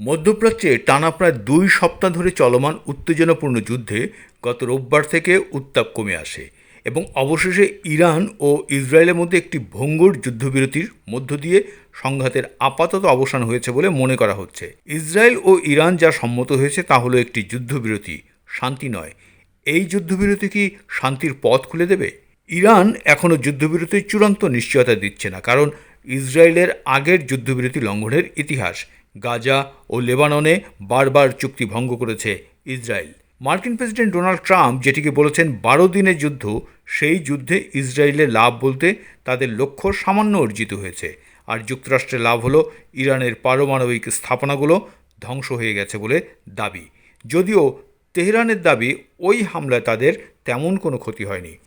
মধ্যপ্রাচ্যে টানা প্রায় দুই সপ্তাহ ধরে চলমান উত্তেজনাপূর্ণ যুদ্ধে গত রোববার থেকে উত্তাপ কমে আসে এবং অবশেষে ইরান ও ইসরায়েলের মধ্যে একটি ভঙ্গুর যুদ্ধবিরতির মধ্য দিয়ে সংঘাতের আপাতত অবসান হয়েছে বলে মনে করা হচ্ছে। ইসরায়েল ও ইরান যা সম্মত হয়েছে তা হলো একটি যুদ্ধবিরতি, শান্তি নয়। এই যুদ্ধবিরতি কি শান্তির পথ খুলে দেবে? ইরান এখনও যুদ্ধবিরতির চূড়ান্ত নিশ্চয়তা দিচ্ছে না, কারণ ইসরায়েলের আগের যুদ্ধবিরতি লঙ্ঘনের ইতিহাস গাজা ও লেবাননে বারবার চুক্তি ভঙ্গ করেছে ইসরায়েল। মার্কিন প্রেসিডেন্ট ডোনাল্ড ট্রাম্প যেটিকে বলেছেন বারো দিনের যুদ্ধ, সেই যুদ্ধে ইসরায়েলের লাভ বলতে তাদের লক্ষ্য সামান্য অর্জিত হয়েছে। আর যুক্তরাষ্ট্রের লাভ হলো ইরানের পারমাণবিক স্থাপনাগুলো ধ্বংস হয়ে গেছে বলে দাবি। যদিও তেহরানের দাবি ওই হামলায় তাদের তেমন কোনো ক্ষতি হয়নি।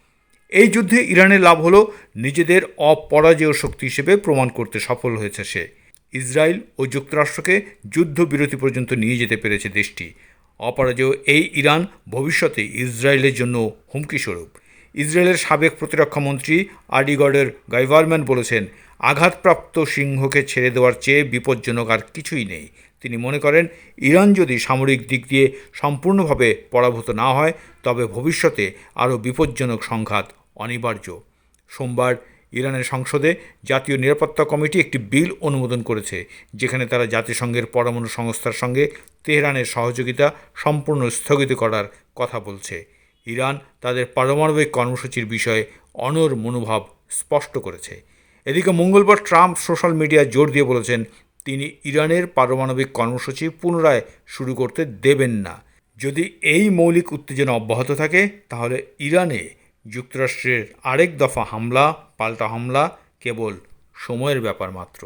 এই যুদ্ধে ইরানের লাভ হলো নিজেদের অপরাজেয় শক্তি হিসেবে প্রমাণ করতে সফল হয়েছে সে। ইসরায়েল ও যুক্তরাষ্ট্রকে যুদ্ধবিরতি পর্যন্ত নিয়ে যেতে পেরেছে দেশটি। অপরাজেয় এই ইরান ভবিষ্যতে ইসরায়েলের জন্য হুমকি স্বরূপ। ইসরায়েলের সাবেক প্রতিরক্ষামন্ত্রী আডিগডের গাইভারম্যান বলেছেন, আঘাতপ্রাপ্ত সিংহকে ছেড়ে দেওয়ার চেয়ে বিপজ্জনক আর কিছুই নেই। তিনি মনে করেন, ইরান যদি সামরিক দিক দিয়ে সম্পূর্ণভাবে পরাভূত না হয়, তবে ভবিষ্যতে আরও বিপজ্জনক সংঘাত অনিবার্য। সোমবার ইরানের সংসদে জাতীয় নিরাপত্তা কমিটি একটি বিল অনুমোদন করেছে, যেখানে তারা জাতিসংঘের পরমাণু সংস্থার সঙ্গে তেহরানের সহযোগিতা সম্পূর্ণ স্থগিত করার কথা বলছে। ইরান তাদের পারমাণবিক কর্মসূচির বিষয়ে অনর মনোভাব স্পষ্ট করেছে। এদিকে মঙ্গলবার ট্রাম্প সোশ্যাল মিডিয়ায় জোর দিয়ে বলেছেন, তিনি ইরানের পারমাণবিক কর্মসূচি পুনরায় শুরু করতে দেবেন না। যদি এই মৌলিক উত্তেজনা অব্যাহত থাকে, তাহলে ইরানে যুক্তরাষ্ট্রের আরেক দফা হামলা পাল্টা হামলা কেবল সময়ের ব্যাপার মাত্র।